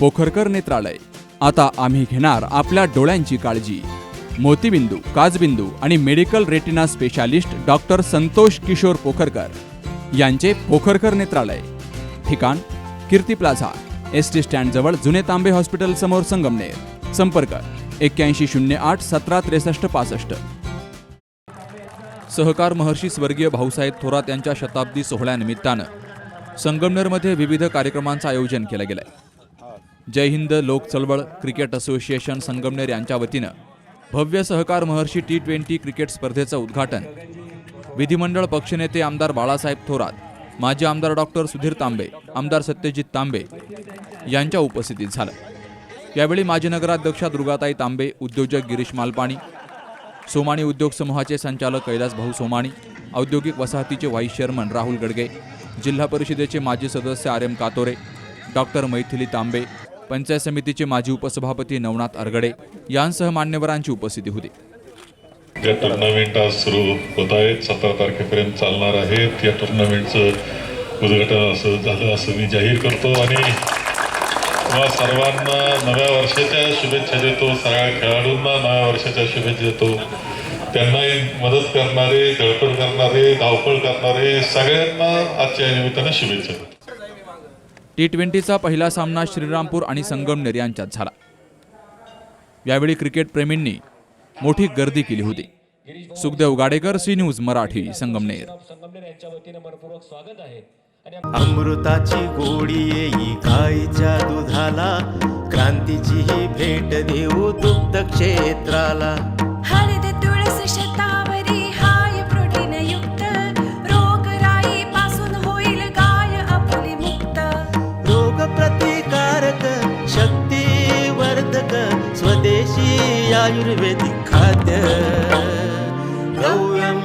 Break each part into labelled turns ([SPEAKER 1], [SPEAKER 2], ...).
[SPEAKER 1] पोखरकर नेत्रालय. आता आम्ही घेणार आपल्या डोळ्यांची काळजी. मोतीबिंदू काजबिंदू आणि medical retina specialist doctor Santosh Kishor Pokharkar यांचे पोखरकर नेत्रालय. ठिकाण कीर्ती प्लाझा एस टी स्टँडजवळ जुने तांबे हॉस्पिटल समोर संगमनेर. संपर्क एक्क्याऐंशी शून्य आठ सतरा त्रेसष्ट पासष्ट. सहकार महर्षी स्वर्गीय भाऊसाहेब थोरात यांच्या शताब्दी सोहळ्यानिमित्तानं संगमनेरमध्ये विविध कार्यक्रमांचं आयोजन केलं गेलं आहे जय हिंद लोक चळवळ क्रिकेट असोसिएशन संगमनेर यांच्या वतीनं. भव्य सहकार महर्षी टी ट्वेंटी क्रिकेट स्पर्धेचं उद्घाटन. विधिमंडळ पक्षनेते आमदार बाळासाहेब थोरात माजी आमदार डॉक्टर सुधीर तांबे आमदार सत्यजित तांबे यांच्या उपस्थितीत झालं. यावेळी माजी नगराध्यक्षा दुर्गाताई तांबे उद्योजक गिरीश मालपाणी सोमाणी उद्योग समूहाचे संचालक कैलास भाऊ सोमाणी औद्योगिक वसाहतीचे व्हाईस चेअरमन राहुल गडगे जिल्हा परिषदेचे माजी सदस्य R M Katore doctor Maithili Tambe panchayat समितीचे माजी उपसभापती नवनाथ अरगडे यांसह मान्यवरांची उपस्थिती होती.
[SPEAKER 2] या टुर्नामेंट आज सुरू होत आहेत सतरा तारखेपर्यंत चालणार आहेत. या टुर्नामेंटचं उद्घाटन असं झालं असं मी जाहीर करतो आणि सर्वांना नव्या वर्षाच्या शुभेच्छा देतो. सगळ्या खेळाडूंना नव्या वर्षाच्या शुभेच्छा देतो. त्यांनाही मदत करणारे धडपड करणारे धावपळ करणारे सगळ्यांना आजच्या या निमित्तानं शुभेच्छा देतो.
[SPEAKER 1] टी ट्वेंटीचा पहिला सामना श्रीरामपूर आणि संगमनेर यांच्यात झाला. यावेळी क्रिकेट प्रेमींनी मोठी गर्दी केली होती. सुखदेव गाडेकर सी न्यूज मराठी संगमनेर
[SPEAKER 3] अमृताची गोडी येई गाईच्या दुधाला क्रांतीची ही भेट देऊ दुग्ध क्षेत्राला. रोग प्रतिकारक शक्ती वर्धक स्वदेशी आयुर्वेदिक खाद्य. गौयम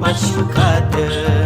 [SPEAKER 3] पशुखाद्य.